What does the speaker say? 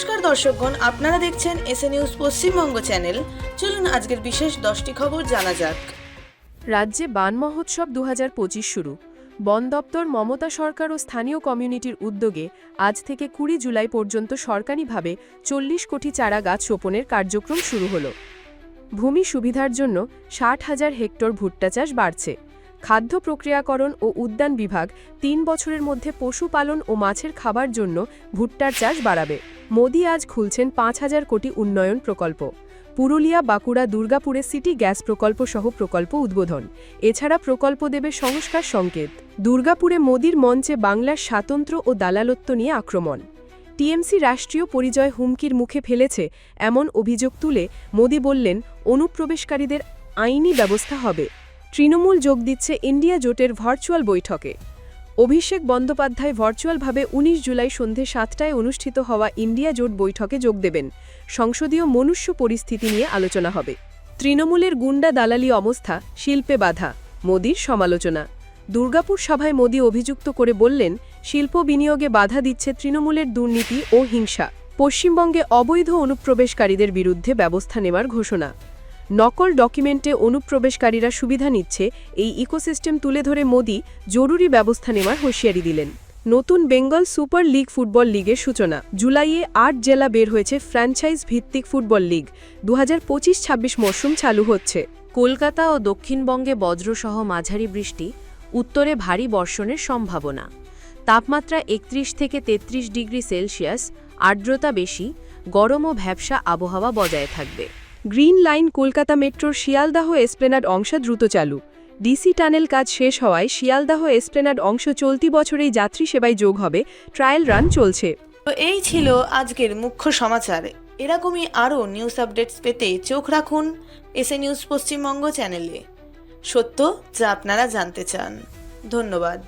নমস্কার দর্শকগণ, আপনারা দেখছেন এসএ নিউজ পশ্চিমবঙ্গ চ্যানেল। চলুন আজকের বিশেষ দশটি খবর জানা যাক। রাজ্যে বান মহোৎসব দু হাজার পঁচিশ শুরু। বন দপ্তর, মমতা সরকার ও স্থানীয় কমিউনিটির উদ্যোগে আজ থেকে কুড়ি জুলাই পর্যন্ত সরকারিভাবে চল্লিশ কোটি চারা গাছ রোপণের কার্যক্রম শুরু হল। ভূমি সুবিধার জন্য ষাট হাজার হেক্টর ভুট্টা চাষ বাড়ছে। খাদ্য প্রক্রিয়াকরণ ও উদ্যান বিভাগ তিন বছরের মধ্যে পশুপালন ও মাছের খাবার জন্য ভুট্টার চাষ বাড়াবে। মোদি আজ খুলছেন পাঁচ হাজার কোটি উন্নয়ন প্রকল্প। পুরুলিয়া, বাঁকুড়া, দুর্গাপুরে সিটি গ্যাস প্রকল্প সহ প্রকল্প উদ্বোধন। এছাড়া প্রকল্প দেবে সংস্কার সংকেত। দুর্গাপুরে মোদির মঞ্চে বাংলার স্বাতন্ত্র্য ও দালালত্ব নিয়ে আক্রমণ। টিএমসি রাষ্ট্রীয় পরিচয় হুমকির মুখে ফেলেছে এমন অভিযোগ তুলে মোদি বললেন, অনুপ্রবেশকারীদের আইনি ব্যবস্থা হবে। তৃণমূল যোগ দিচ্ছে ইন্ডিয়া জোটের ভার্চুয়াল বৈঠকে। অভিষেক বন্দ্যোপাধ্যায় ভার্চুয়ালভাবে ১৯ জুলাই সন্ধে সাতটায় অনুষ্ঠিত হওয়া ইন্ডিয়া জোট বৈঠকে যোগ দেবেন। সংসদীয় মনুষ্য পরিস্থিতি নিয়ে আলোচনা হবে। তৃণমূলের গুন্ডা দালালি অবস্থা, শিল্পে বাধা, মোদির সমালোচনা। দুর্গাপুর সভায় মোদি অভিযুক্ত করে বললেন, শিল্প বিনিয়োগে বাধা দিচ্ছে তৃণমূলের দুর্নীতি ও হিংসা। পশ্চিমবঙ্গে অবৈধ অনুপ্রবেশকারীদের বিরুদ্ধে ব্যবস্থা নেওয়ার ঘোষণা। নকল ডকুমেন্টে অনুপ্রবেশকারীরা সুবিধা নিচ্ছে এই ইকোসিস্টেম তুলে ধরে মোদি জরুরি ব্যবস্থা নেওয়ার হুঁশিয়ারি দিলেন। নতুন বেঙ্গল সুপার লিগ ফুটবল লিগের সূচনা। জুলাইয়ে আট জেলা বের হয়েছে ফ্র্যাঞ্চাইজ ভিত্তিক ফুটবল লিগ। দু হাজার পঁচিশ ছাব্বিশ মরশুম চালু হচ্ছে। কলকাতা ও দক্ষিণবঙ্গে বজ্রসহ মাঝারি বৃষ্টি, উত্তরে ভারী বর্ষণের সম্ভাবনা। তাপমাত্রা একত্রিশ থেকে ৩৩ ডিগ্রি সেলসিয়াস, আর্দ্রতা বেশি, গরম ও ভ্যাবসা আবহাওয়া বজায় থাকবে। গ্রিন লাইন কলকাতা মেট্রোর শিয়ালদাহ এসপ্লেনাড অংশ দ্রুত চালু। ডিসি টানেল কাজ শেষ হওয়ায় শিয়ালদাহ এসপ্লেনাড অংশ চলতি বছরেই যাত্রী সেবায় যোগ হবে, ট্রায়াল রান চলছে। তো এই ছিল আজকের মুখ্য সমাচার। এরকমই আরও নিউজ আপডেটস পেতে চোখ রাখুন এসএ নিউজ পশ্চিমবঙ্গ চ্যানেলে। সত্য যা আপনারা জানতে চান। ধন্যবাদ।